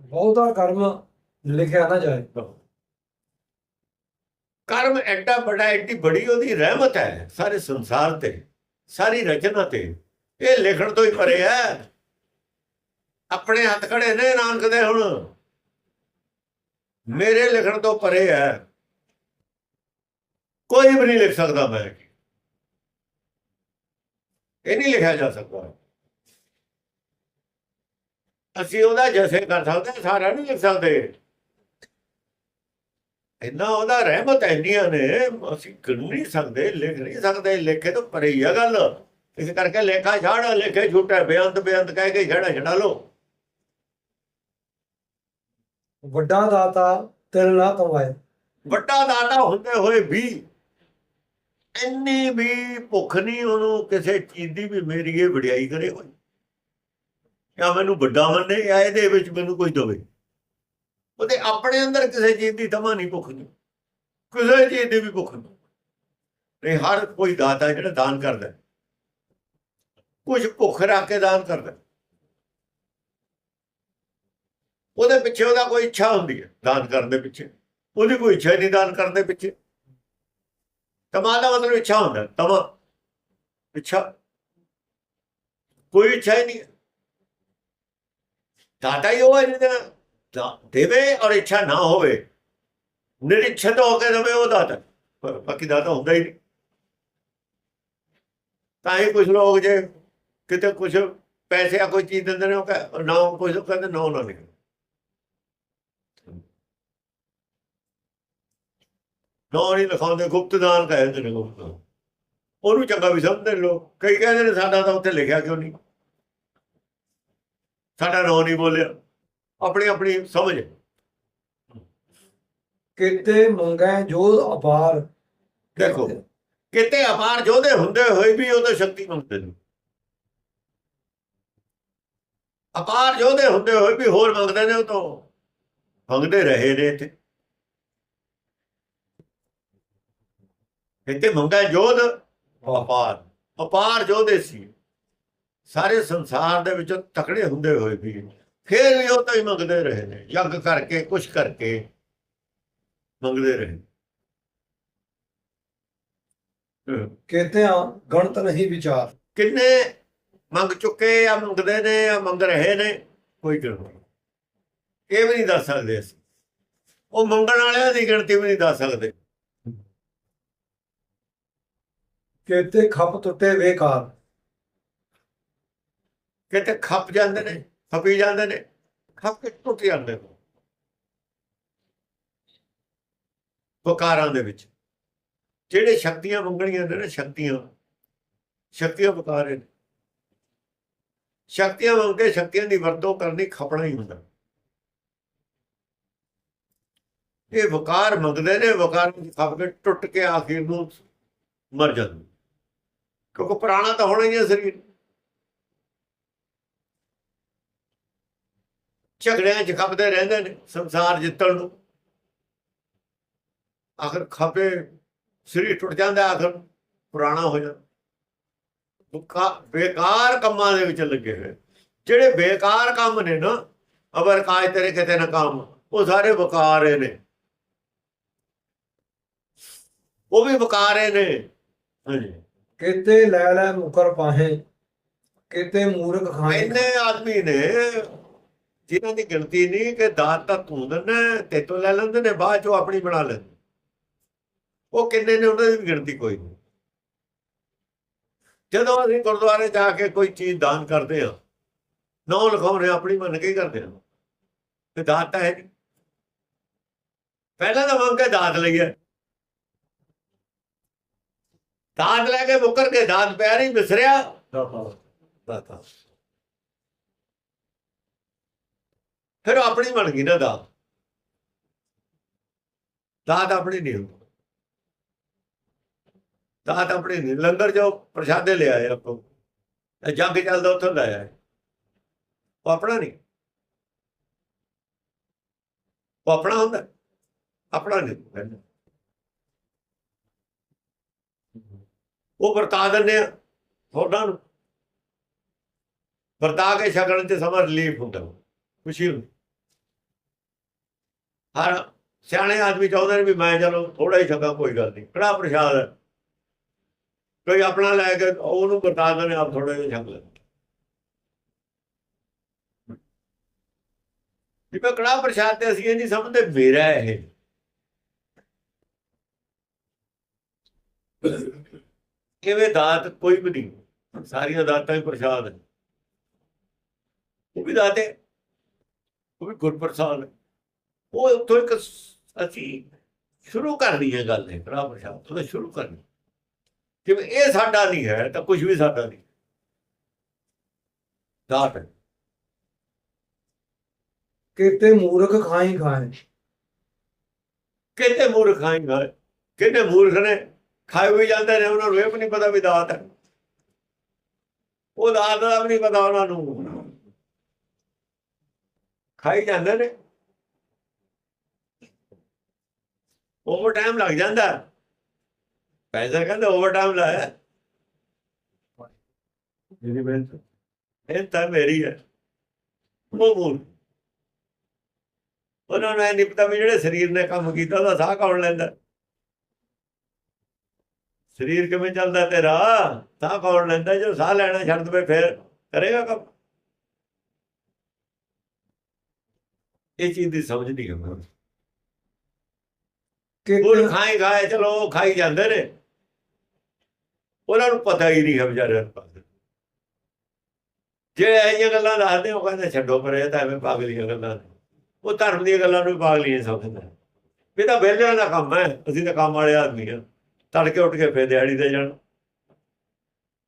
ਬਹੁਤਾ ਕਰਮ ਲਿਖਿਆ ਨਾ ਜਾਏ। ਕਰਮ ਐਡਾ ਬੜਾ ਐਡੀ ਬੜੀ ਉਹਦੀ ਰਹਿਮਤ ਹੈ ਸਾਰੇ ਸੰਸਾਰ ਤੇ, ਸਾਰੀ ਰਚਨਾ ਤੇ। ਇਹ ਲਿਖਣ ਤੋਂ ਹੀ ਪਰੇ ਹੈ। ਆਪਣੇ ਹੱਥ ਖੜੇ ਨੇ ਨਾਨਕ ਦੇ ਹੁਣ। ਮੇਰੇ ਲਿਖਣ ਤੋਂ ਪਰੇ ਹੈ। ਕੋਈ ਵੀ ਨਹੀਂ ਲਿਖ ਸਕਦਾ ਮੈਂ। ਇਹ ਨਹੀਂ ਲਿਖਿਆ ਜਾ ਸਕਦਾ। ਅਸੀਂ ਉਹਦਾ ਜੈਸੇ ਕਰ ਸਕਦੇ ਸਾਰਾ ਨਹੀਂ ਲਿਖ ਸਕਦੇ ਇੰਨਾ ਉਹਦਾ ਰਹਿਮਤ ਇੰਨੀਆਂ ਨੇ ਅਸੀਂ ਗਿਣ ਨਹੀਂ ਸਕਦੇ ਲਿਖ ਨਹੀਂ ਸਕਦੇ ਲੇਖੇ ਤੋਂ ਪਰੇ ਹੀ ਆ ਗੱਲ। ਇਸ ਕਰਕੇ ਲੇਖਾ ਛਾੜ ਲੇਖੇ ਝੂਟੇ ਬੇਅੰਤ ਬੇਅੰਤ ਕਹਿ ਕੇ ਛੜਾ ਛੜਾ ਲੋ ਵੱਡਾ ਦਾਤਾ ਤਿਲ ਨਾ ਕਮਾਏ ਵੱਡਾ ਦਾਤਾ ਹੁੰਦੇ ਹੋਏ ਵੀ ਇੰਨੀ ਵੀ ਭੁੱਖ ਨਹੀਂ ਉਹਨੂੰ ਕਿਸੇ ਚੀਜ਼ ਦੀ ਵੀ ਮੇਰੀ ਇਹ ਵਡਿਆਈ ਕਰੇ ਹੋਈ ਜਾਂ ਮੈਨੂੰ ਵੱਡਾ ਮੰਨੇ ਜਾਂ ਇਹਦੇ ਵਿੱਚ ਮੈਨੂੰ ਕੋਈ ਦਵੇ। ਉਹਦੇ ਆਪਣੇ ਅੰਦਰ ਕਿਸੇ ਚੀਜ਼ ਦੀ ਤਮਾ ਨਹੀਂ ਭੁੱਖ ਨਹੀਂ ਕਿਸੇ ਚੀਜ਼ ਦੀ ਵੀ ਭੁੱਖ ਨਹੀਂ। ਨਹੀਂ, ਹਰ ਕੋਈ ਦਾਤਾ ਜਿਹੜਾ ਦਾਨ ਕਰਦਾ ਹੈ। ਕੁਝ ਭੁੱਖ ਰੱਖ ਕੇ ਦਾਨ ਕਰਦਾ ਉਹਦੇ ਪਿੱਛੇ ਉਹਦਾ ਕੋਈ ਇੱਛਾ ਹੁੰਦੀ ਹੈ ਦਾਨ ਕਰਨ ਦੇ ਪਿੱਛੇ। ਉਹਦੀ ਕੋਈ ਇੱਛਾ ਹੀ ਨਹੀਂ ਦਾਨ ਕਰਨ ਦੇ ਪਿੱਛੇ। ਤਮਾ ਦਾ ਮਤਲਬ ਇੱਛਾ ਹੁੰਦਾ ਤਮਾ ਇੱਛਾ। ਕੋਈ ਇੱਛਾ ਹੀ ਨਹੀਂ। ਦਾਤਾ ਹੀ ਉਹ ਹੈ ਜਿਹਦਾ ਦੇਵੇ ਔਰ ਇੱਛਾ ਨਾ ਹੋਵੇ। ਨਿਰਿਛਤ ਹੋ ਕੇ ਦੇਵੇ ਉਹ ਦਾਤਾ। ਪਰ ਬਾਕੀ ਦਾਤਾ ਹੁੰਦਾ ਹੀ ਨਹੀਂ। ਤਾਂ ਹੀ ਕੁਝ ਲੋਕ ਜੇ ਕਿਤੇ ਕੁਝ ਪੈਸੇ ਆ, ਕੋਈ ਚੀਜ਼ ਦਿੰਦੇ ਨੇ ਉਹ ਕਹ ਨਾ ਕੁਝ ਲੋਕ ਕਹਿੰਦੇ, ਨਾ ਨਾ। ਨਹੀਂ ਨਾ ਨਹੀਂ ਲਿਖਾਉਂਦੇ, ਗੁਪਤਦਾਨ ਕਹਿੰਦੇ ਨੇ ਗੁਪਤ ਉਹਨੂੰ ਚੰਗਾ ਵੀ ਸਮਝਦੇ ਨੇ ਲੋਕ। ਕਈ ਕਹਿੰਦੇ ਨੇ, ਸਾਡਾ ਤਾਂ ਉੱਥੇ ਲਿਖਿਆ ਕਿਉਂ ਨਹੀਂ? ਸਾਡਾ ਨਾਂ ਨਹੀਂ ਬੋਲਿਆ। ਆਪਣੀ ਆਪਣੀ ਸਮਝ। ਕਿਤੇ ਮੰਗੈ ਜੋਧ ਅਪਾਰ ਦੇਖੋ ਕਿਤੇ ਅਪਾਰ ਜੋਧੇ ਹੁੰਦੇ ਹੋਏ ਵੀ ਉਹ ਤਾਂ ਸ਼ਕਤੀ ਮੰਗਦੇ ਨੇ। ਅਪਾਰ ਜੋਧੇ ਹੁੰਦੇ ਹੋਏ ਵੀ ਹੋਰ ਮੰਗਦੇ ਨੇ ਉਹ ਤੋਂ ਮੰਗਦੇ ਰਹੇ ਨੇ ਇੱਥੇ। ਇੱਥੇ ਮੰਗਾ ਜੋਧ ਅਪਾਰ। ਅਪਾਰ ਜੋਧੇ ਸੀ। ਸਾਰੇ ਸੰਸਾਰ ਦੇ ਵਿੱਚੋਂ ਤਕੜੇ ਹੁੰਦੇ ਹੋਏ ਵੀ ਫਿਰ ਵੀ ਉਹ ਤਾਂ ਹੀ ਮੰਗਦੇ ਰਹੇ ਨੇ ਯੱਗ ਕਰਕੇ ਕੁਛ ਕਰਕੇ ਮੰਗਦੇ ਰਹੇ ਹਮ। ਕਿਤੇ ਗਣਤ ਨਹੀਂ ਵਿਚਾਰ। ਕਿੰਨੇ ਮੰਗ ਚੁੱਕੇ ਆ ਮੰਗਦੇ ਨੇ ਆ ਮੰਗ ਰਹੇ ਨੇ ਕੋਈ ਨਹੀਂ। ਇਹ ਵੀ ਨਹੀਂ ਦੱਸ ਸਕਦੇ ਅਸੀਂ। ਉਹ ਮੰਗਣ ਵਾਲਿਆਂ ਦੀ ਗਿਣਤੀ ਵੀ ਨਹੀਂ ਦੱਸ ਸਕਦੇ। ਕਿਤੇ ਖੱਪ ਟੁੱਟੇ ਵੇਕਾਰ ਕਿਤੇ ਖੱਪ ਜਾਂਦੇ ਨੇ ਖਪੀ ਜਾਂਦੇ ਨੇ, ਖੱਪ ਕੇ ਟੁੱਟ ਜਾਂਦੇ ਨੇ। ਵਕਾਰਾਂ ਦੇ ਵਿੱਚ। ਜਿਹੜੇ ਸ਼ਕਤੀਆਂ ਮੰਗਣੀਆਂ ਨੇ ਨਾ, ਸ਼ਕਤੀਆਂ। ਸ਼ਕਤੀਆਂ ਵਕਾਰੇ ਨੇ। ਸ਼ਕਤੀਆਂ ਮੰਗ ਕੇ ਸ਼ਕਤੀਆਂ ਦੀ ਵਰਤੋਂ ਕਰਨੀ ਖਪਣਾ ਹੀ ਹੁੰਦਾ। ਇਹ ਵਕਾਰ ਮੰਗਦੇ ਨੇ, ਵਕਾਰ ਵਿੱਚ ਖਪ ਕੇ ਟੁੱਟ ਕੇ ਆਖਿਰ ਨੂੰ ਮਰ ਜਾਂਦੇ ਕਿਉਂਕਿ ਪੁਰਾਣਾ ਤਾਂ ਹੋਣਾ ਹੀ ਹੈ ਸਰੀਰ। ਝਗੜਿਆਂ 'ਚ ਖਪਦੇ ਰਹਿੰਦੇ ਨੇ ਸੰਸਾਰ ਜਿੱਤਣ ਨੂੰ। ਆਖਰ ਖਪੇ ਸਰੀਰ ਟੁੱਟ ਜਾਂਦਾ ਆਖਰ ਪੁਰਾਣਾ ਹੋ ਜਾਂਦਾ। ਬੁਕਾ- ਬੇਕਾਰ ਕੰਮਾਂ ਦੇ ਵਿੱਚ ਲੱਗੇ ਹੋਏ। ਜਿਹੜੇ ਬੇਕਾਰ ਕੰਮ ਨੇ ਨਾ ਅਬਰ ਕਾਜ ਤੇਰੇ ਕਿਤੇ ਨਾ ਕੰਮ ਉਹ ਸਾਰੇ ਬਕਾਰੇ ਨੇ। ਉਹ ਵੀ ਬਕਾਰੇ ਨੇ। ਹਾਂਜੀ। ਕਿਤੇ ਲੈ ਲੈ ਮੁਕਰ ਪਾਹੇ ਕਿਤੇ ਮੂਰਖ ਖਾਏ ਇੰਨੇ ਆਦਮੀ ਨੇ ਜਿਨ੍ਹਾਂ ਦੀ ਗਿਣਤੀ ਨਹੀਂ ਕਿ ਦਾਤ ਤਾਂ ਤੂੰ ਦਿੰਦਾ ਤੇ ਤੋਂ ਲੈ ਲੈਂਦੇ ਨੇ ਬਾਅਦ ਚੋਂ ਆਪਣੀ ਬਣਾ ਲੈਂਦੇ ਉਹ ਕਿੰਨੇ ਨੇ ਉਹਨਾਂ ਦੀ ਗਿਣਤੀ ਕੋਈ ਨਹੀਂ। ਜਦੋਂ ਅਸੀਂ ਗੁਰਦੁਆਰੇ ਜਾ ਕੇ ਕੋਈ ਚੀਜ਼ ਦਾਨ ਕਰਦੇ ਆ ਨੌ ਲਿਖਾਉਣੇ ਆਪਣੀ ਮੰਨ ਕੇ ਹੀ ਕਰਦੇ ਆ ਤੇ ਦਾਤ ਤਾਂ ਹੈ ਨਹੀਂ। ਪਹਿਲਾਂ ਤਾਂ ਮੰਗ ਕੇ ਦਾਤ ਲਈਏ ਦਾਤ ਲੈ ਕੇ ਮੁੱਕਰ ਕੇ ਦਾਤ ਪਿਆ ਨਹੀਂ ਵਿਸਰਿਆ ਦਾਤਾ ਫਿਰ ਉਹ ਆਪਣੀ ਬਣ ਗਈ ਨਾ ਦਾਤ। ਦਾਤ ਆਪਣੀ ਨਹੀਂ ਹੁੰਦੀ ਦਾਤ ਆਪਣੀ ਨਹੀਂ। ਲੰਗਰ ਜੋ ਪ੍ਰਸ਼ਾਦੇ ਲਿਆਏ ਆਪਾਂ। ਜੱਗ ਚੱਲਦਾ ਉੱਥੋਂ ਲਾਇਆ ਹੈ। ਉਹ ਆਪਣਾ ਨਹੀਂ। ਉਹ ਆਪਣਾ ਹੁੰਦਾ। ਆਪਣਾ ਨਹੀਂ ਉਹ ਵਰਤਾ ਦਿੰਦੇ ਆ। ਹੋਰਾਂ ਨੂੰ। ਵਰਤਾ ਕੇ ਛਕਣ ਤੇ ਸਮਾਂ ਰਿਲੀਫ ਹੁੰਦਾ। ਖੁਸ਼ੀ ਹੁੰਦੀ ਹਰ ਸਿਆਣੇ ਆਦਮੀ ਚਾਹੁੰਦੇ ਨੇ ਵੀ ਮੈਂ ਚਲੋ ਥੋੜਾ ਹੀ ਛਕਾ ਕੋਈ ਗੱਲ ਨਹੀਂ। ਕੜਾ ਪ੍ਰਸ਼ਾਦ ਹੈ? ਕੋਈ ਆਪਣਾ ਲੈ ਕੇ ਉਹਨੂੰ ਬਤਾ ਦੇਣੇ, ਆਪ ਥੋੜਾ ਜਿਹਾ ਛਕ ਲੈ ਜਿਵੇਂ ਕੜਾ ਪ੍ਰਸ਼ਾਦ ਤੇ ਅਸੀਂ ਇਹ ਨਹੀਂ ਸਮਝਦੇ ਮੇਰਾ ਇਹ। ਕਿਵੇਂ ਦਾਤ ਕੋਈ ਵੀ ਨਹੀਂ, ਸਾਰੀਆਂ ਦਾਤਾਂ ਹੀ ਪ੍ਰਸ਼ਾਦ ਹੈ ਉਹ ਵੀ ਦਾਤੇ ਉਹ ਵੀ ਗੁਰ ਪ੍ਰਸਾਦ ਹੈ। ਉਹ ਉੱਥੋਂ ਇੱਕ ਅਸੀਂ ਸ਼ੁਰੂ ਕਰਨੀ ਹੈ ਗੱਲ ਹੈ ਕੜਾ ਪ੍ਰਸ਼ਾਦ ਤੋਂ ਸ਼ੁਰੂ ਕਰਨੀ। ਜਿਵੇਂ ਇਹ ਸਾਡਾ ਨਹੀਂ ਹੈ ਤਾਂ ਕੁਝ ਵੀ ਸਾਡਾ ਨਹੀਂ। ਦਾਤ। ਕਿਤੇ ਮੂਰਖ ਖਾਈ ਖਾਏ ਕਿਤੇ ਮੂਰਖ ਖਾਏਗਾ ਕਿਤੇ ਮੂਰਖ ਨੇ ਖਾਏ ਵੀ ਜਾਂਦੇ ਨੇ ਉਹਨਾਂ ਨੂੰ ਇਹ ਵੀ ਨਹੀਂ ਪਤਾ ਵੀ ਦਾਤ ਹੈ। ਉਹ ਦਾਤ ਦਾ ਵੀ ਨਹੀਂ ਪਤਾ ਉਹਨਾਂ ਨੂੰ। ਖਾਈ ਜਾਂਦੇ ਨੇ। ਓਵਰ ਟਾਈਮ ਲੱਗ ਜਾਂਦਾ। ਪੈਸਾ ਕਹਿੰਦੇ ਓਵਰ ਟਾਈਮ ਲਾਇਆ ਜਿਹੜੀ ਬੈਂਕ ਇਹ ਤਾਂ ਮੇਰੀ ਹੈ। ਉਹ ਮੂਰਖ ਉਹਨਾਂ ਨੂੰ ਨਹੀਂ ਪਤਾ ਵੀ ਜਿਹੜੇ ਸਰੀਰ ਨੇ ਕੰਮ ਕੀਤਾ ਉਹਦਾ ਸਾਹ ਕੌਣ ਲੈਂਦਾ। ਸਰੀਰ ਕਿਵੇਂ ਚੱਲਦਾ ਤੇਰਾ? ਸਾਹ ਕੌਣ ਲੈਂਦਾ? ਜੋ ਸਾਹ ਲੈਣਾ ਛੱਡ ਦਵੇ ਫਿਰ ਕਰੇਗਾ ਕੰਮ। ਇਹ ਚੀਜ਼ ਦੀ ਸਮਝ ਨਹੀਂ ਹੁੰਦਾ ਉਹ ਕਿਤੇ ਖਾਈ ਖਾਏ ਚਲੋ ਉਹ ਖਾਈ ਜਾਂਦੇ ਨੇ। ਉਹਨਾਂ ਨੂੰ ਪਤਾ ਹੀ ਨਹੀਂ ਹੈ ਵਿਚਾਰਿਆਂ ਨੂੰ ਜੇ ਇਹ ਗੱਲਾਂ ਦੱਸਦੇ ਉਹ ਕਹਿੰਦੇ ਛੱਡੋ ਪਰੇ ਇਹ ਤਾਂ ਐਵੇਂ ਪਾਗਲੀਆਂ ਗੱਲਾਂ ਉਹ ਧਰਮ ਦੀਆਂ ਗੱਲਾਂ ਨੂੰ ਪਾਗਲੀਆਂ ਸਮਝਦੇ ਇਹ ਤਾਂ ਵਿਹਲਿਆਂ ਦਾ ਕੰਮ ਹੈ ਅਸੀਂ ਤਾਂ ਕੰਮ ਵਾਲੇ ਆਦਮੀ ਹਾਂ। ਤੜਕੇ ਉੱਠ ਕੇ ਫੇਰ ਦਿਹਾੜੀ ਤੇ ਜਾਣਾ।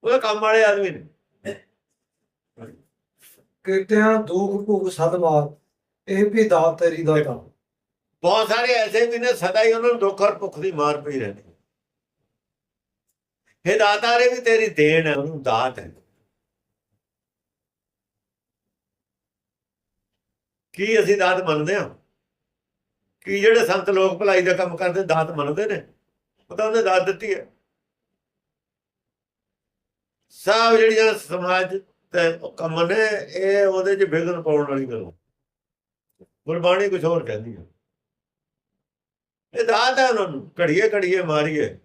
ਉਹ ਤਾਂ ਕੰਮ ਵਾਲੇ ਆਦਮੀ ਨੇ। ਕਿਤਿਆਂ ਦੁੱਖ ਭੁੱਖ ਸਦਮਾਰ ਇਹ ਵੀ ਦਾਤ ਤੇਰੀ ਦਾ ਤਾਂ ਬਹੁਤ ਸਾਰੇ ਐਸੇ ਵੀ ਨੇ ਸਦਾ ਹੀ ਉਹਨਾਂ ਨੂੰ ਦੁੱਖ ਔਰ ਭੁੱਖ ਦੀ ਮਾਰ ਪਈ ਰਹਿੰਦੀ ਇਹ ਦਾਤਾਰੇ ਵੀ ਤੇਰੀ ਦੇਣ ਹੈ ਉਹਨੂੰ ਦਾਤ ਹੈ। ਕੀ ਅਸੀਂ ਦਾਤ ਮੰਨਦੇ ਹਾਂ? ਕੀ ਜਿਹੜੇ ਸੰਤ ਲੋਕ ਭਲਾਈ ਦਾ ਕੰਮ ਕਰਦੇ ਦਾਤ ਮੰਨਦੇ ਨੇ? ਪਤਾ ਉਹਨੇ ਦਾਤ ਦਿੱਤੀ ਹੈ। ਸਭ ਜਿਹੜੀਆਂ ਸਮਾਜ ਤੇ ਕੰਮ ਨੇ ਇਹ ਉਹਦੇ 'ਚ ਵਿਗਨ ਪਾਉਣ ਵਾਲੀ ਗੱਲ ਗੁਰਬਾਣੀ ਕੁਝ ਹੋਰ ਕਹਿੰਦੀ ਹੈ ਇਹ ਦਾਤ ਹੈ ਉਹਨਾਂ ਨੂੰ, ਘੜੀਏ ਘੜੀਏ ਮਾਰੀਏ।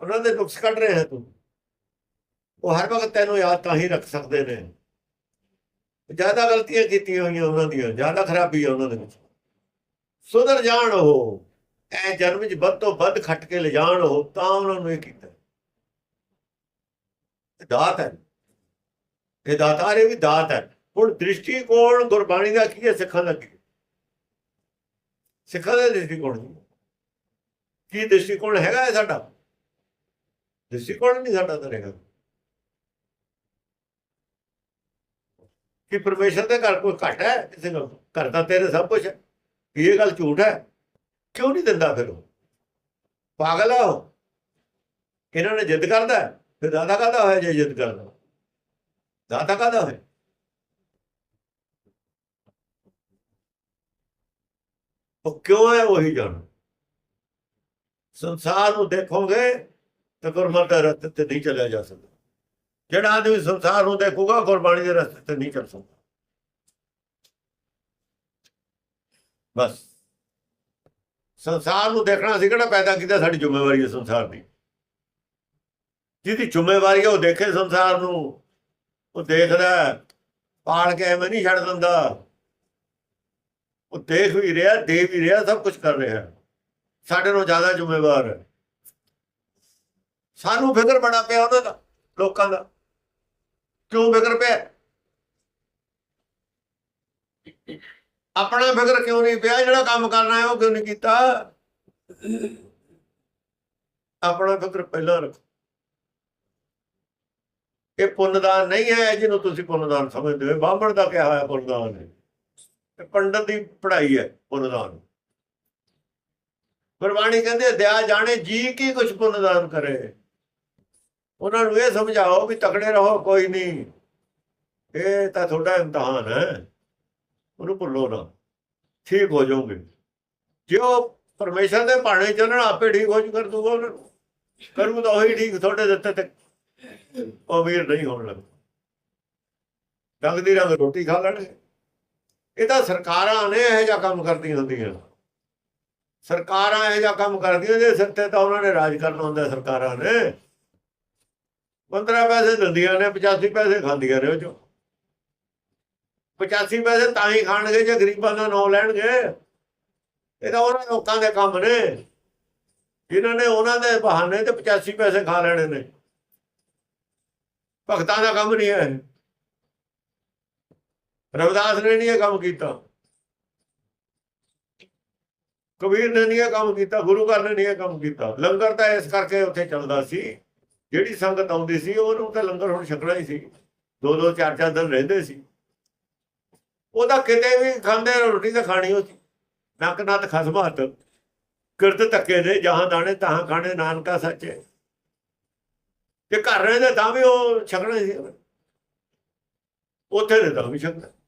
ਉਹਨਾਂ ਦੇ ਨੁਕਸ ਕੱਢ ਰਹੇ ਹੈ ਤੂੰ। ਉਹ ਹਰ ਵਕਤ ਤੈਨੂੰ ਯਾਦ ਤਾਂ ਹੀ ਰੱਖ ਸਕਦੇ ਨੇ। ਜ਼ਿਆਦਾ ਗਲਤੀਆਂ ਕੀਤੀਆਂ ਹੋਈਆਂ ਉਹਨਾਂ ਦੀਆਂ, ਜ਼ਿਆਦਾ ਖਰਾਬੀ ਹੈ ਉਹਨਾਂ ਦੇ ਵਿੱਚ। ਸੁਧਰ ਜਾਣ ਉਹ, ਐ ਜਨਮ ਚ ਵੱਧ ਤੋਂ ਵੱਧ ਖੱਟ ਕੇ ਲਿਜਾਣ ਉਹ, ਤਾਂ ਉਹਨਾਂ ਨੂੰ ਇਹ ਕੀਤਾ। ਦਾਤ ਹੈ। ਇਹ ਦਾਤਾਰੇ ਵੀ ਦਾਤ ਹੈ ਹੁਣ ਦ੍ਰਿਸ਼ਟੀਕੋਣ ਗੁਰਬਾਣੀ ਦਾ ਕੀ ਹੈ? ਸਿੱਖਾਂ ਦਾ ਕੀ ਸਿੱਖਾਂ ਦਾ ਦ੍ਰਿਸ਼ਟੀਕੋਣ ਕੀ ਦ੍ਰਿਸ਼ਟੀਕੋਣ ਹੈਗਾ ਹੈ ਸਾਡਾ? ਦ੍ਰਿਸ਼ਟੀਕੋਣ ਨਹੀਂ ਸਾਡਾ ਤਾਂ ਰਹੇਗਾ ਕਿ ਪਰਮੇਸ਼ਰ ਦੇ ਘਰ ਕੋਈ ਘਟ ਹੈ? ਕਿਸੇ ਨੂੰ ਘਰ ਤਾਂ ਤੇਰੇ ਸਭ ਕੁਝ ਹੈ। ਕੀ ਇਹ ਗੱਲ ਝੂਠ ਹੈ? ਕਿਉਂ ਨਹੀਂ ਦਿੰਦਾ ਫਿਰ ਉਹ? ਪਾਗਲ ਆ ਉਹ। ਇਹਨਾਂ ਨੇ ਜਿੱਦ ਕਰਦਾ ਫਿਰ ਦਾਦਾ ਕਾਹਦਾ ਹੋਇਆ ਜੇ ਜਿੱਦ ਕਰਦਾ? ਦਾਦਾ ਕਾਹਦਾ ਹੋਇਆ? ਉਹ ਕਿਉਂ ਹੈ ਉਹੀ ਜਾਣ ਸੰਸਾਰ ਨੂੰ ਦੇਖੋਗੇ ਤਾਂ ਗੁਰਮਤਿ ਦੇ ਰਸਤੇ ਤੇ ਨਹੀਂ ਚੱਲਿਆ ਜਾ ਸਕਦਾ। ਜਿਹੜਾ ਆਦਮੀ ਸੰਸਾਰ ਨੂੰ ਦੇਖੂਗਾ, ਗੁਰਬਾਣੀ ਦੇ ਰਸਤੇ ਤੇ ਨਹੀਂ ਚੱਲ ਸਕਦਾ। ਬਸ। ਸੰਸਾਰ ਨੂੰ ਦੇਖਣਾ ਅਸੀਂ ਕਿਹੜਾ ਪੈਦਾ ਕੀਤਾ ਸਾਡੀ ਜ਼ਿੰਮੇਵਾਰੀ ਹੈ ਸੰਸਾਰ ਦੀ। ਜਿਹਦੀ ਜ਼ਿੰਮੇਵਾਰੀ ਹੈ ਉਹ ਦੇਖੇ ਸੰਸਾਰ ਨੂੰ। ਉਹ ਦੇਖਦਾ, ਪਾਲ ਕੇ ਐਵੇਂ ਨਹੀਂ ਛੱਡ ਦਿੰਦਾ। ਉਹ ਦੇਖ ਵੀ ਰਿਹਾ ਦੇ ਵੀ ਰਿਹਾ, ਸਭ ਕੁਝ ਕਰ ਰਿਹਾ। ਸਾਡੇ ਨਾਲੋਂ ਜ਼ਿਆਦਾ ਜ਼ਿੰਮੇਵਾਰ ਹੈ। ਸਾਨੂੰ ਫਿਕਰ ਬਣਾ ਪਿਆ ਉਹਨਾਂ ਦਾ, ਲੋਕਾਂ ਦਾ। ਕਿਉਂ ਫਿਕਰ ਪਿਆ? ਆਪਣਾ ਫਿਕਰ ਕਿਉਂ ਨਹੀਂ ਪਿਆ? ਜਿਹੜਾ ਕੰਮ ਕਰਨਾ ਹੈ ਉਹ ਕਿਉਂ ਨਹੀਂ ਕੀਤਾ? ਆਪਣਾ ਫਿਕਰ ਪਹਿਲਾਂ ਰੱਖੋ। ਇਹ ਪੁੰਨਦਾਨ ਨਹੀਂ ਹੈ ਜਿਹਨੂੰ ਤੁਸੀਂ ਪੁੰਨਦਾਨ ਸਮਝਦੇ ਹੋ। ਬਾਹਮਣ ਦਾ ਕਿਹਾ ਹੋਇਆ ਪੁੰਨਦਾਨ ਹੈ। ਇਹ ਪੰਡਤ ਦੀ ਪੜ੍ਹਾਈ ਹੈ ਪੁੰਨਦਾਨ। ਗੁਰਬਾਣੀ ਕਹਿੰਦੇ ਦਿਆ ਜਾਣੇ, ਜੀ ਕੀ ਕੁਛ ਪੁੰਨਦਾਨ ਕਰੇ। ਉਹਨਾਂ ਨੂੰ ਇਹ ਸਮਝਾਓ ਵੀ ਤਕੜੇ ਰਹੋ, ਕੋਈ ਨਹੀਂ ਇਹ ਤਾਂ ਤੁਹਾਡਾ ਇਮਤਿਹਾਨ ਹੈ। ਉਹਨੂੰ ਭੁੱਲੋ ਨਾ। ਠੀਕ ਹੋ ਜਾਓਗੇ। ਜੇ ਉਹ ਪਰਮੇਸ਼ਰ ਦੇ ਭਾਣੇ ਚੱਲਣ ਆਪੇ ਠੀਕ ਹੋ ਜੂ ਕਰ ਦੂਗਾ ਉਹਨਾਂ ਨੂੰ ਕਰੂ ਤਾਂ ਉਹੀ ਠੀਕ ਤੁਹਾਡੇ ਦਿੱਤੇ ਤੇ ਉਹ ਵੀਰ ਨਹੀਂ ਹੋਣ ਲੱਗ ਰੰਗ ਦੀ ਰੰਗ ਰੋਟੀ ਖਾ ਲੈਣਗੇ। ਇਹ ਤਾਂ ਸਰਕਾਰਾਂ ਨੇ ਇਹੋ ਜਿਹਾ ਕੰਮ ਕਰਦੀਆਂ ਹੁੰਦੀਆਂ। ਸਰਕਾਰਾਂ ਇਹੋ ਜਿਹਾ ਕੰਮ ਕਰਦੀਆਂ ਜੇ ਸਿਰ ਤਾਂ ਉਹਨਾਂ ਨੇ ਰਾਜ ਕਰਨਾ ਹੁੰਦਾ ਸਰਕਾਰਾਂ ਨੇ। 15 ਪੈਸੇ ਦਿੰਦੀਆਂ ਨੇ 85 ਪੈਸੇ ਖਾਂਦੀਆਂ ਨੇ ਉਹ ਚੋਂ। 85 ਪੈਸੇ ਤਾਂ ਹੀ ਖਾਣਗੇ ਜੇ ਗਰੀਬਾਂ ਦਾ ਨਾਂ ਲੈਣਗੇ। ਇਹ ਤਾਂ ਉਹਨਾਂ ਲੋਕਾਂ ਦੇ ਕੰਮ ਨੇ। ਜਿਨ੍ਹਾਂ ਨੇ ਉਹਨਾਂ ਦੇ ਬਹਾਨੇ ਤੇ 85 ਪੈਸੇ ਖਾ ਲੈਣੇ ਨੇ। ਭਗਤਾਂ ਦਾ ਕੰਮ ਨਹੀਂ ਹੈ। ਰਵਿਦਾਸ ਨੇ ਨਹੀਂ ਇਹ ਕੰਮ ਕੀਤਾ। ਕਬੀਰ ਨੇ ਨਹੀਂ ਇਹ ਕੰਮ ਕੀਤਾ, ਗੁਰੂ ਘਰ ਨੇ ਨਹੀਂ ਇਹ ਕੰਮ ਕੀਤਾ। ਲੰਗਰ ਤਾਂ ਇਸ ਕਰਕੇ ਉੱਥੇ ਚੱਲਦਾ ਸੀ, ਜਿਹੜੀ ਸੰਗਤ ਆਉਂਦੀ ਸੀ, ਉਹਨੂੰ ਤਾਂ ਲੰਗਰ ਹੁਣ ਛਕਣਾ ਹੀ ਸੀ। ਦੋ ਦੋ, ਚਾਰ ਚਾਰ ਦਿਨ ਰਹਿੰਦੇ ਸੀ। ਉਹਦਾ ਕਿਤੇ ਵੀ ਖਾਂਦੇ ਰੋਟੀ ਤਾਂ ਖਾਣੀ ਉਹ ਸੀ। ਨੱਕ ਨੱਤ ਖਸਮਾਤ ਕਿਰਤ ਧੱਕੇ ਦੇ, ਜਹਾਂ ਦਾਣੇ ਤਹਾਂ ਖਾਣੇ, ਨਾਨਕਾ ਸੱਚੇ। ਤੇ ਘਰ ਰਹਿੰਦੇ ਤਾਂ ਵੀ ਉਹ ਛਕਣਾ ਸੀ। ਉੱਥੇ ਦੇ ਤਾਂ ਵੀ ਛਕਣਾ।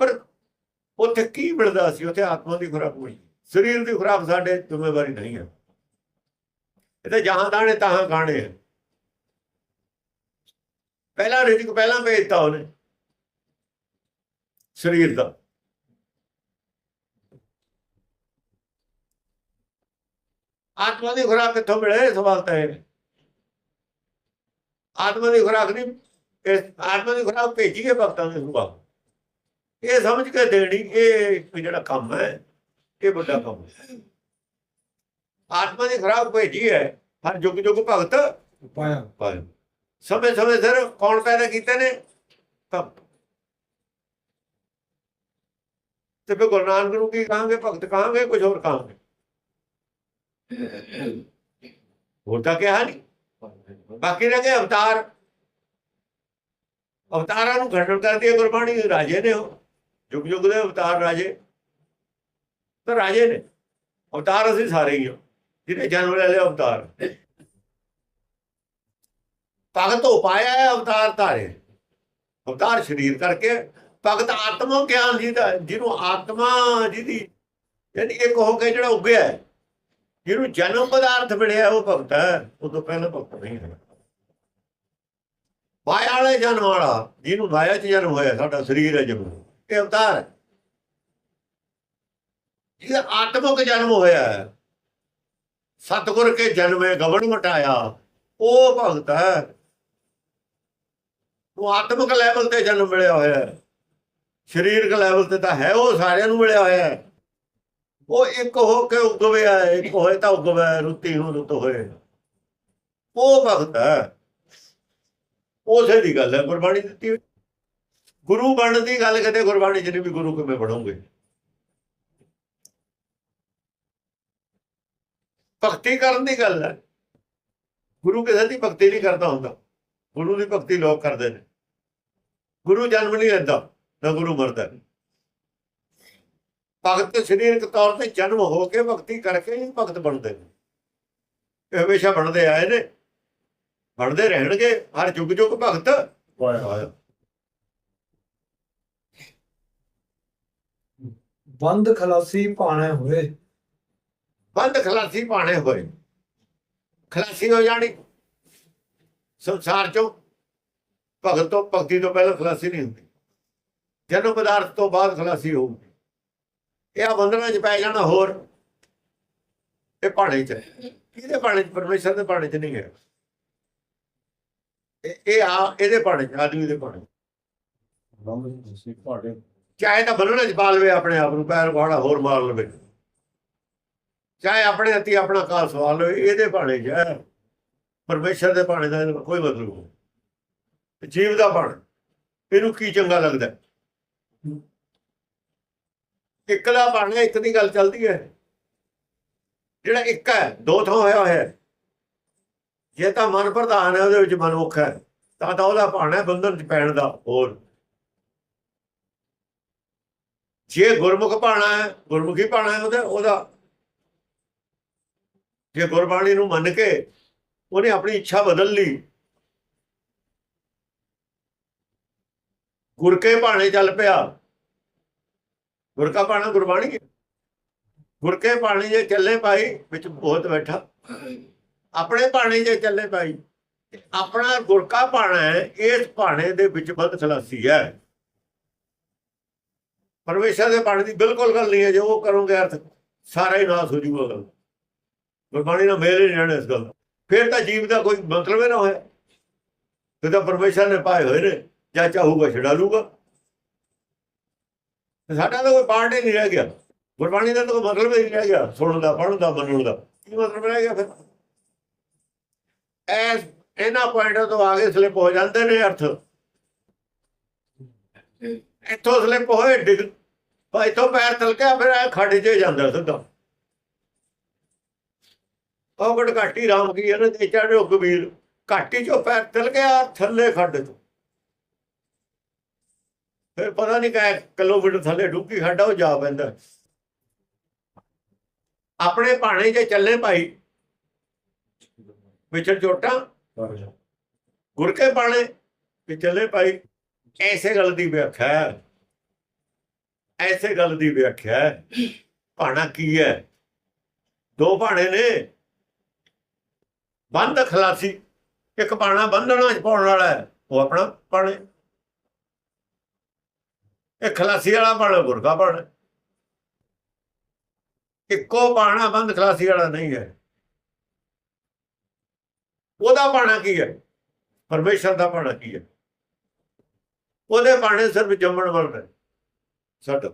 ਪਰ ਉੱਥੇ ਕੀ ਮਿਲਦਾ ਸੀ? ਉੱਥੇ ਆਤਮਾ ਦੀ ਖੁਰਾਕ ਮਿਲਦੀ ਸਰੀਰ ਦੀ ਖੁਰਾਕ ਸਾਡੇ ਜ਼ਿੰਮੇਵਾਰੀ ਨਹੀਂ ਹੈ। ਇਹ ਤਾਂ ਜਹਾਂ ਦਾਣੇ, ਤਾਹਾਂ ਖਾਣੇ ਹੈ ਪਹਿਲਾ ਰਿਜਕ ਪਹਿਲਾਂ ਭੇਜਤਾ ਉਹਨੇ। ਸਰੀਰ ਦਾ। ਆਤਮਾ ਦੀ ਖੁਰਾਕ ਕਿੱਥੋਂ ਮਿਲੇ? ਸਵਾਲ ਤਾਂ ਇਹ ਹੈ। ਆਤਮਾ ਦੀ ਖੁਰਾਕ ਨਹੀਂ ਆਤਮਾ ਦੀ ਖੁਰਾਕ ਭੇਜੀਏ ਭਗਤਾਂ ਦੇ ਸੁਭਾਅ ਇਹ ਸਮਝ ਕੇ ਦੇਣੀ ਇਹ ਜਿਹੜਾ ਕੰਮ ਹੈ ਇਹ ਵੱਡਾ ਕੰਮ ਹੈ। ਆਤਮਾ ਦੀ ਖੁਰਾਕ ਭੇਜੀ ਹੈ ਹਰ ਜੁਗ ਜੁਗ ਭਗਤ ਪਾਇਆ। ਪਾਏ ਸਮੇਂ ਸਮੇਂ ਸਿਰ ਕੌਣ ਪੈਦਾ ਕੀਤੇ ਨੇ? ਭਗਤ ਤੇ ਫਿਰ ਗੁਰੂ ਨਾਨਕ ਨੂੰ ਕੀ ਕਹਾਂਗੇ? ਭਗਤ ਕਹਾਂਗੇ? ਕੁਝ ਹੋਰ ਕਹਾਂਗੇ? ਹੋਰ ਤਾਂ ਕਿਹਾ ਨਹੀਂ। ਬਾਕੀ ਰਹਿ ਗਏ ਅਵਤਾਰ। ਅਵਤਾਰਾਂ ਨੂੰ ਖੰਡਨ ਕਰਦੀ ਹੈ ਗੁਰਬਾਣੀ ਰਾਜੇ ਨੇ ਉਹ। ਜੁਗ ਜੁਗ ਦੇ ਅਵਤਾਰ ਰਾਜੇ। ਤਾਂ ਰਾਜੇ ਨੇ। ਅਵਤਾਰ ਅਸੀਂ ਸਾਰੇ ਹੀ ਹਾਂ। ਜਿਹਨੇ ਜਨਮ ਲੈ ਲਿਆ ਅਵਤਾਰ। ਭਗਤ ਉਪਾਇਆ ਹੈ ਅਵਤਾਰ ਧਾਰੇ। ਅਵਤਾਰ ਸਰੀਰ ਕਰਕੇ। ਭਗਤ ਆਤਮਾ ਗਿਆਨ ਜਿਹਦਾ ਜਿਹਨੂੰ ਆਤਮਾ ਜਿਹਦੀ ਯਾਨੀ ਇੱਕ ਹੋ ਕੇ ਜਿਹੜਾ ਉੱਗਿਆ ਜਿਹਨੂੰ ਜਨਮ ਪਦਾਰਥ ਮਿਲਿਆ ਉਹ ਭਗਤ ਹੈ। ਉਹ ਤੋਂ ਪਹਿਲਾਂ ਭਗਤ ਨਹੀਂ ਹੈ। ਮਾਇਆ ਵਾਲੇ ਜਨਮ ਵਾਲਾ। ਜਿਹਨੂੰ ਮਾਇਆ ਚ ਜਨਮ ਹੋਇਆ, ਸਾਡਾ ਸਰੀਰ ਹੈ ਜਨਮ। ਇਹ ਅਵਤਾਰ। ਹੈ ਇਹ ਆਤਮਿਕ ਜਨਮ ਹੋਇਆ ਹੈ, ਸਤਗੁਰ ਕੇ ਜਨਮੇ ਗਵਣ ਮਟਾਇਆ, ਉਹ ਭਗਤ ਹੈ। ਉਹ ਆਤਮਿਕ ਲੈਵਲ ਤੇ ਜਨਮ ਮਿਲਿਆ ਹੋਇਆ ਹੈ। ਸਰੀਰਕ ਲੈਵਲ ਤੇ ਤਾਂ ਹੈ, ਉਹ ਸਾਰਿਆਂ ਨੂੰ ਮਿਲਿਆ ਹੋਇਆ ਹੈ। ਉਹ ਇੱਕ ਹੋ ਕੇ ਉਗਵਿਆ ਇੱਕ ਹੋਏ ਤਾਂ ਉਗਵਿਆ ਰੁੱਤੀ ਨੂੰ ਰੁੱਤ ਹੋਏ ਉਹ ਭਗਤ ਹੈ। ਉਸੇ ਦੀ ਗੱਲ ਹੈ, ਗੁਰਬਾਣੀ ਦਿੱਤੀ ਹੋਈ। ਗੁਰੂ ਬਣਨ ਦੀ ਗੱਲ ਕਦੇ ਗੁਰਬਾਣੀ ਚ ਨਹੀਂ ਵੀ ਗੁਰੂ ਕਿਵੇਂ ਬਣੋਗੇ। ਭਗਤੀ ਕਰਨ ਦੀ ਗੱਲ ਹੈ। ਗੁਰੂ ਕਿਸੇ ਦੀ ਭਗਤੀ ਨਹੀਂ ਕਰਦਾ ਹੁੰਦਾ। ਗੁਰੂ ਦੀ ਭਗਤੀ ਲੋਕ ਕਰਦੇ ਨੇ। ਗੁਰੂ ਜਨਮ ਨਹੀਂ ਲੈਂਦਾ, ਨਾ ਗੁਰੂ ਮਰਦਾ। ਭਗਤ ਸਰੀਰਕ ਤੌਰ ਤੇ ਜਨਮ ਹੋ ਕੇ ਭਗਤੀ ਕਰਕੇ ਹੀ ਭਗਤ ਬਣਦੇ ਨੇ। ਇਹ ਹਮੇਸ਼ਾ ਬਣਦੇ ਆਏ ਨੇ। ਬਣਦੇ ਰਹਿਣਗੇ। ਹਰ ਯੁੱਗ ਯੁੱਗ ਭਗਤ। ਆਇਆ ਬੰਦ ਖਲਾਸੀ ਪਾਣੇ ਹੋਏ। ਬੰਦ ਖਲਾਸੀ ਪਾਣੇ ਹੋਏ। ਖਲਾਸੀ ਹੋ ਜਾਣੀ। ਸੰਸਾਰ ਚੋਂ ਭਗਤ ਤੋਂ ਭਗਤੀ ਤੋਂ ਪਹਿਲਾਂ ਖਲਾਸੀ ਨਹੀਂ ਹੁੰਦੀ। ਜਨਮ ਪਦਾਰਥ ਤੋਂ ਬਾਅਦ ਖਲਾਸੀ ਹੋਊਗੀ। ਇਹ ਆ ਬੰਧਨਾਂ 'ਚ ਪੈ ਜਾਣਾ ਹੋਰ। ਇਹ ਪਾਣੇ 'ਚ। ਕਿਹਦੇ ਪਾਣੇ 'ਚ? ਪਰਮੇਸ਼ਰ ਦੇ ਪਾਣੇ 'ਚ ਨਹੀਂ ਹੈ। ਇਹ ਇਹ ਆ ਇਹਦੇ ਪਾਣੇ 'ਚ ਆਦਮੀ ਦੇ ਪਾਣੇ 'ਚ। ਚਾਹੇ ਤਾਂ ਬੰਨਣਾ 'ਚ ਪਾ ਲਵੇ ਆਪਣੇ ਆਪ ਨੂੰ, ਪੈਰ ਵਾੜਾ ਹੋਰ ਮਾਰ ਲਵੇ। ਚਾਹੇ ਆਪਣੇ ਹੱਥੀ ਆਪਣਾ ਕਾਲ ਸਵਾਲ ਲਵੇ, ਇਹਦੇ ਭਾਣੇ 'ਚ ਹੈ। ਪਰਮੇਸ਼ਰ ਦੇ ਭਾਣੇ ਦਾ ਇਹਦਾ ਕੋਈ ਮਤਲਬ ਨਹੀਂ। ਜੀਵ ਦਾ ਭਾਣਾ, ਇਹਨੂੰ ਕੀ ਚੰਗਾ ਲੱਗਦਾ? ਹੈ? ਇੱਕ ਦਾ ਭਾਣਾ ਇੱਕ ਦੀ ਗੱਲ ਚੱਲਦੀ ਹੈ। ਜਿਹੜਾ ਇੱਕ ਹੈ, ਦੋ ਥਾਂ ਹੋਇਆ ਹੋਇਆ ਜੇ ਤਾਂ ਮਨ ਪ੍ਰਧਾਨ ਹੈ, ਉਹਦੇ ਵਿੱਚ ਮਨੁੱਖ ਹੈ। ਤਾਂ ਤਾਂ ਉਹਦਾ ਭਾਣਾ ਹੈ, ਬੰਧਨ 'ਚ ਪੈਣ ਦਾ ਹੋਰ। ਜੇ ਗੁਰਮੁਖ ਪਾਣਾ ਹੈ, ਗੁਰਮੁਖੀ ਭਾਣਾ ਹੈ ਉਹਦਾ ਉਹਦਾ। ਜੇ ਗੁਰਬਾਣੀ ਨੂੰ ਮੰਨ ਕੇ ਉਹਨੇ ਆਪਣੀ ਇੱਛਾ ਬਦਲ ਲਈ, ਗੁਰ ਕੇ ਭਾਣੇ ਚੱਲ ਪਿਆ। ਗੁਰ ਕਾ ਭਾਣਾ ਗੁਰਬਾਣੀ ਹੈ। ਗੁਰ ਕੇ ਭਾਣੇ ਜੇ ਚੱਲੇ ਭਾਈ, ਵਿੱਚ ਬਹੁਤ ਬੈਠਾ। ਆਪਣੇ ਭਾਣੇ ਜੇ ਚੱਲੇ ਭਾਈ ਆਪਣਾ ਗੁਰ ਕਾ ਭਾਣਾ ਹੈ, ਇਸ ਭਾਣੇ ਦੇ ਵਿੱਚ ਬਦ ਖਲਾਸੀ ਹੈ। ਪਰਮੇਸ਼ਰ ਦੇ ਪਾਣੀ ਦੀ ਬਿਲਕੁਲ ਗੱਲ ਨਹੀਂ ਹੈ, ਜੋ ਉਹ ਕਰੋਗੇ ਅਰਥ, ਸਾਰਾ ਹੀ ਨਾਸ ਹੋ ਜੂਗਾ ਗੱਲ ਗੁਰਬਾਣੀ ਨਾਲ ਮੇਲ ਹੀ ਰਹਿਣਾ ਇਸ ਗੱਲ ਫਿਰ ਤਾਂ ਜੀਵ ਦਾ ਕੋਈ ਮਤਲਬ ਹੀ ਨਾ ਹੋਇਆ ਫਿਰ ਤਾਂ ਪਰਮੇਸ਼ਰ ਨੇ ਪਾਏ ਹੋਏ ਨੇ, ਜਾਂ ਚਾਹੂਗਾ ਛਡਾ ਲੂਗਾ ਸਾਡਾ ਤਾਂ ਕੋਈ ਪਾਰਟ ਹੀ ਨਹੀਂ ਰਹਿ ਗਿਆ। ਗੁਰਬਾਣੀ ਦਾ ਤਾਂ ਕੋਈ ਮਤਲਬ ਹੀ ਨਹੀਂ ਰਹਿ ਗਿਆ, ਸੁਣਨ ਦਾ, ਪੜ੍ਹਨ ਦਾ, ਮੰਨਣ ਦਾ। ਕੀ ਮਤਲਬ ਰਹਿ ਗਿਆ ਫਿਰ? ਐਸ, ਇਹਨਾਂ ਪੁਆਇੰਟਾਂ ਤੋਂ ਆਗੇ ਸਲਿਪ ਹੋ ਜਾਂਦੇ ਨੇ ਅਰਥ। ਇੱਥੋਂ ਸਲਿਪ ਹੋਏ, ਡਿਗ ਭਾਈ ਇੱਥੋਂ ਪੈਰ ਤਲਕਿਆ, ਫਿਰ ਇਹ ਖੱਡ 'ਚ ਜਾਂਦਾ ਸਿੱਧਾ। ਉਹ ਗੜ ਘਾਟੀ ਰਾਮ ਕੀ ਇਹਨੇ ਤੇ ਚੜਿਓ ਕਬੀਰ। ਘਾਟੀ 'ਚੋਂ ਪੈਰ ਤਲ ਥੱਲੇ ਖੱਡ 'ਚ। ਫਿਰ ਪਤਾ ਨਹੀਂ ਕਿ ਕਿਲੋਮੀਟਰ ਥੱਲੇ ਡੁੱਗੀ ਖੱਡਾ, ਉਹ ਜਾ ਪੈਂਦਾ। ਆਪਣੇ ਭਾਣੇ 'ਚ ਚੱਲੇ ਭਾਈ ਵਿਛੜ ਚੋਟਾਂ ਗੁਰ ਕੇ ਬਾਣੇ ਕਿ ਚੱਲੇ ਭਾਈ ਐਸੇ ਗੱਲ ਦੀ ਵਿਆਖਿਆ। ਐਸੇ ਗੱਲ ਦੀ ਵਿਆਖਿਆ ਹੈ। ਭਾਣਾ ਕੀ ਹੈ? ਦੋ ਭਾਣੇ ਨੇ। ਬੰਦ ਖਲਾਸੀ। ਇੱਕ ਭਾਣਾ ਬੰਧਣਾ ਚ ਪਾਉਣ ਵਾਲਾ ਹੈ। ਉਹ ਆਪਣਾ ਭਾਣੇ ਇਹ ਖਲਾਸੀ ਵਾਲਾ ਭਾਣਾ ਗੁਰਗਾ ਭਾਣਾ। ਇੱਕੋ ਭਾਣਾ ਬੰਦ ਖਲਾਸੀ ਵਾਲਾ ਨਹੀਂ ਹੈ। ਉਹਦਾ ਭਾਣਾ ਕੀ ਹੈ? ਪਰਮੇਸ਼ਰ ਦਾ ਭਾਣਾ ਕੀ ਹੈ? ਉਹਦੇ ਭਾਣੇ ਸਿਰਫ ਜੰਮਣ ਵਾਲਾ ਹੈ। ਸਾਡਾ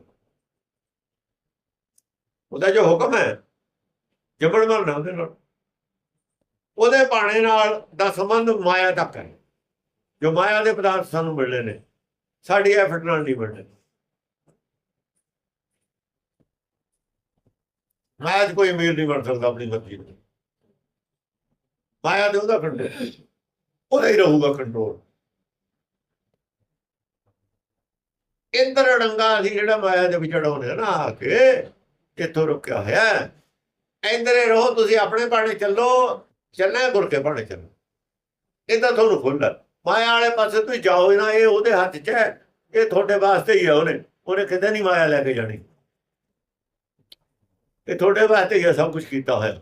ਉਹਦਾ ਜੋ ਹੁਕਮ ਹੈ, ਜੰਮਣ ਮਰਨਾ ਉਹਦੇ ਨਾਲ। ਉਹਦੇ ਬਾਣੇ ਨਾਲ ਦਾ ਸੰਬੰਧ ਮਾਇਆ ਤੱਕ ਹੈ। ਜੋ ਮਾਇਆ ਦੇ ਪਦਾਰਥ ਸਾਨੂੰ ਮਿਲਦੇ ਨੇ, ਸਾਡੀ ਐਫਰਟ ਨਾਲ ਨਹੀਂ ਮਿਲਦੇ। ਮਾਇਆ 'ਚ ਕੋਈ ਅਮੀਰ ਨਹੀਂ ਬਣ ਸਕਦਾ ਆਪਣੀ ਮਰਜ਼ੀ ਨਾਲ। ਮਾਇਆ ਦੇ ਉਹਦਾ ਕੰਟਰੋਲ ਉਹਦਾ ਹੀ ਰਹੂਗਾ ਕੰਟਰੋਲ ਇੰਦਰ ਡੰਗਾ ਸੀ ਜਿਹੜਾ ਮਾਇਆ ਦੇ ਵਿੱਚ ਅੜਾਉਂਦੇ ਨਾ ਆ ਕੇ ਇੱਥੋਂ ਰੁਕਿਆ ਹੋਇਆ ਇੰਦਰੇ ਰਹੋ, ਤੁਸੀਂ ਆਪਣੇ ਬਾਣੇ ਚੱਲੋ, ਚੱਲਣਾ ਗੁਰ ਕੇ ਬਾਣੇ ਚੱਲੋ। ਇਹਦਾ ਤੁਹਾਨੂੰ ਖੁੱਲ੍ਹਾ ਮਾਇਆ ਵਾਲੇ ਪਾਸੇ ਤੁਸੀਂ ਜਾਓ ਨਾ, ਇਹ ਉਹਦੇ ਹੱਥ 'ਚ ਹੈ। ਇਹ ਤੁਹਾਡੇ ਵਾਸਤੇ ਹੀ ਹੈ ਉਹਨੇ। ਉਹਨੇ ਕਿਤੇ ਨਹੀਂ ਮਾਇਆ ਲੈ ਕੇ ਜਾਣੀ। ਇਹ ਤੁਹਾਡੇ ਵਾਸਤੇ ਹੀ ਹੈ ਸਭ ਕੁਝ ਕੀਤਾ ਹੋਇਆ।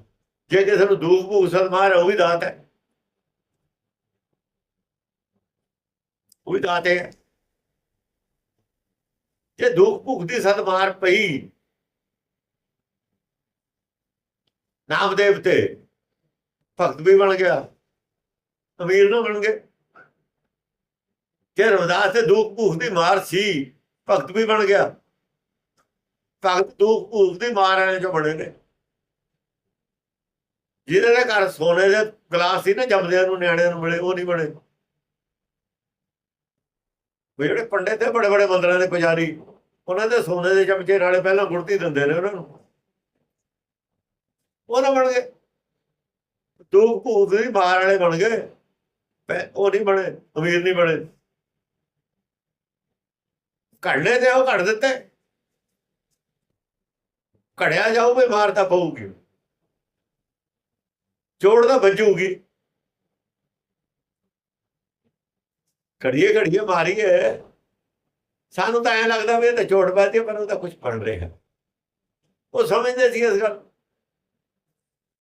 ਜੇ ਕਿਸੇ ਨੂੰ ਦੂਖ, ਭੂਖ ਸਲਮਾਰ ਉਹ ਵੀ ਦਾਤ ਹੈ। ਉਹ ਵੀ ਦਾਤ ਹੈ। ਜੇ ਦੁੱਖ ਭੁੱਖ ਦੀ ਸਦਮਾਰ ਪਈ, ਨਾਮਦੇਵ ਤੇ ਭਗਤ ਵੀ ਬਣ ਗਿਆ, ਅਮੀਰ ਨਾ ਬਣ ਗਏ। ਜੇ ਰਵਦਾਸ ਤੇ ਦੁੱਖ ਭੁੱਖ ਦੀ ਮਾਰ ਸੀ, ਭਗਤ ਵੀ ਬਣ ਗਿਆ। ਭਗਤ ਦੁੱਖ ਭੁੱਖ ਦੀ ਮਾਰ ਵਾਲੇ ਜੋ ਬਣੇ ਨੇ। ਜਿਹਦੇ ਦੇ ਘਰ ਸੋਨੇ ਦੇ ਗਲਾਸ ਸੀ ਨਾ, ਜੰਮਦਿਆਂ ਨੂੰ, ਨਿਆਣਿਆਂ ਨੂੰ ਮਿਲੇ, ਉਹ ਨਹੀਂ ਬਣੇ। ਵੀ ਜਿਹੜੇ ਪੰਡਿਤ ਤੇ ਬੜੇ ਬੜੇ ਮੰਦਰਾਂ ਦੇ ਪੁਜਾਰੀ, ਉਹਨਾਂ ਦੇ ਸੋਨੇ ਦੇ ਚਮਚੇ ਨਾਲੇ ਪਹਿਲਾਂ ਗੁੜਤੀ ਦਿੰਦੇ ਨੇ ਉਹਨਾਂ ਨੂੰ। ਉਹ ਨਾ ਬਣ ਗਏ। ਦੋ ਭੂਤ ਦੀ ਬਾਹਰ ਵਾਲੇ ਬਣ ਗਏ। ਉਹ ਨਹੀਂ ਬਣੇ, ਅਮੀਰ ਨਹੀਂ ਬਣੇ। ਘੜਨੇ ਤੇ ਉਹ ਘੜ ਦਿੱਤੇ। ਘੜਿਆ ਜਾਊ ਵੀ ਮਾਰ ਤਾਂ ਪਊਗੀ। ਚੋੜ ਤਾਂ ਵੱਜੂਗੀ। ਘੜੀਏ ਘੜੀਏ ਮਾਰੀਏ। ਸਾਨੂੰ ਤਾਂ ਐਂ ਲੱਗਦਾ ਵੀ ਇਹ ਤਾਂ ਚੋਟ ਪਾਤੀ ਪਰ ਉਹ ਤਾਂ ਕੁਝ ਬਣ ਰਿਹਾ। ਉਹ ਸਮਝਦੇ ਸੀ ਇਸ ਗੱਲ।